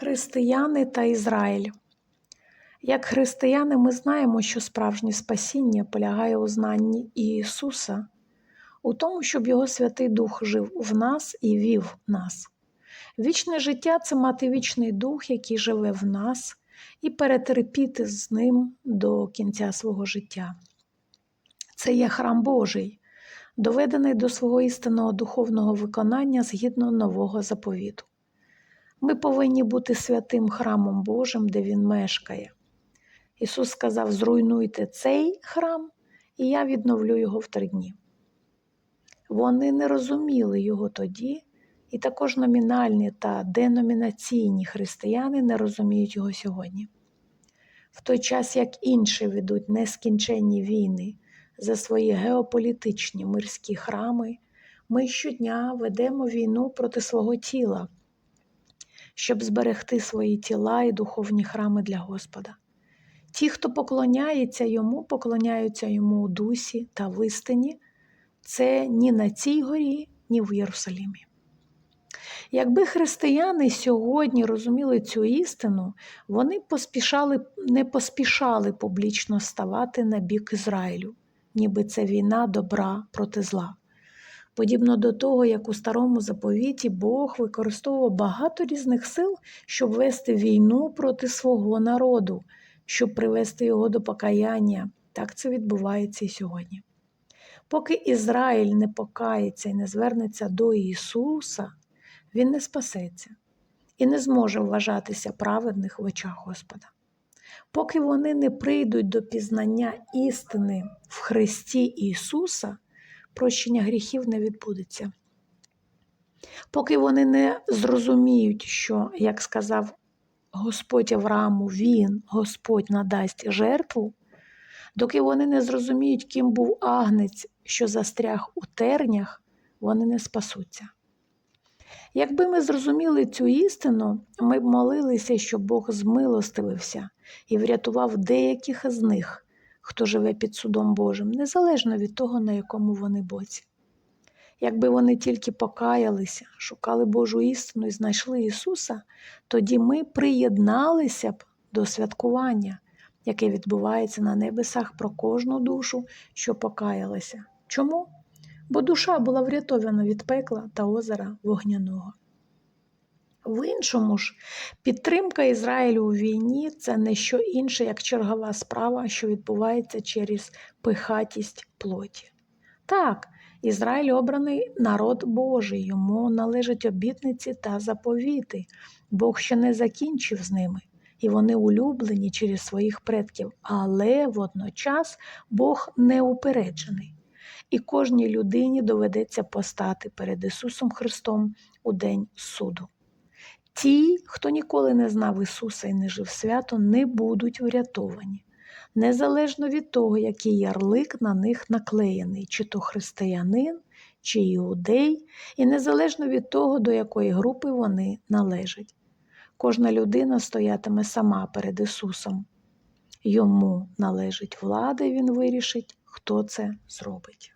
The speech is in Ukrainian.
Християни та Ізраїль. Як християни, ми знаємо, що справжнє спасіння полягає у знанні Ісуса, у тому, щоб Його Святий Дух жив в нас і вів нас. Вічне життя це мати вічний дух, який живе в нас, і перетерпіти з ним до кінця свого життя. Це є храм Божий, доведений до свого істинного духовного виконання згідно нового заповіту. Ми повинні бути святим храмом Божим, де Він мешкає. Ісус сказав: зруйнуйте цей храм, і я відновлю його в три дні. Вони не розуміли його тоді, і також номінальні та деномінаційні християни не розуміють його сьогодні. В той час, як інші ведуть нескінченні війни за свої геополітичні мирські храми, ми щодня ведемо війну проти свого тіла, щоб зберегти свої тіла і духовні храми для Господа. Ті, хто поклоняється йому, поклоняються йому у дусі та в істині, це ні на цій горі, ні в Єрусалімі. Якби християни сьогодні розуміли цю істину, вони поспішали, не поспішали публічно ставати на бік Ізраїлю, ніби це війна добра проти зла. Подібно до того, як у старому заповіті Бог використовував багато різних сил, щоб вести війну проти свого народу, щоб привести його до покаяння, так це відбувається і сьогодні. Поки Ізраїль не покається і не звернеться до Ісуса, він не спасеться і не зможе вважатися праведних в очах Господа. Поки вони не прийдуть до пізнання істини в Христі Ісуса, прощення гріхів не відбудеться. Поки вони не зрозуміють, що, як сказав Господь Аврааму, Він, Господь надасть жертву, доки вони не зрозуміють, ким був агнець, що застряг у тернях, вони не спасуться. Якби ми зрозуміли цю істину, ми б молилися, щоб Бог змилостивився і врятував деяких із них, хто живе під судом Божим, незалежно від того, на якому вони боці. Якби вони тільки покаялися, шукали Божу істину і знайшли Ісуса, тоді ми приєдналися б до святкування, яке відбувається на небесах про кожну душу, що покаялася. Чому? Бо душа була врятована від пекла та озера вогняного. В іншому ж, підтримка Ізраїлю у війні це не що інше, як чергова справа, що відбувається через пихатість плоті. Так, Ізраїль обраний народ Божий, йому належать обітниці та заповіти. Бог ще не закінчив з ними, і вони улюблені через своїх предків, але водночас Бог не упереджений. І кожній людині доведеться постати перед Ісусом Христом у день суду. Ті, хто ніколи не знав Ісуса і не жив свято, не будуть врятовані, незалежно від того, який ярлик на них наклеєний, чи то християнин, чи іудей, і незалежно від того, до якої групи вони належать. Кожна людина стоятиме сама перед Ісусом. Йому належить влада, і Він вирішить, хто це зробить.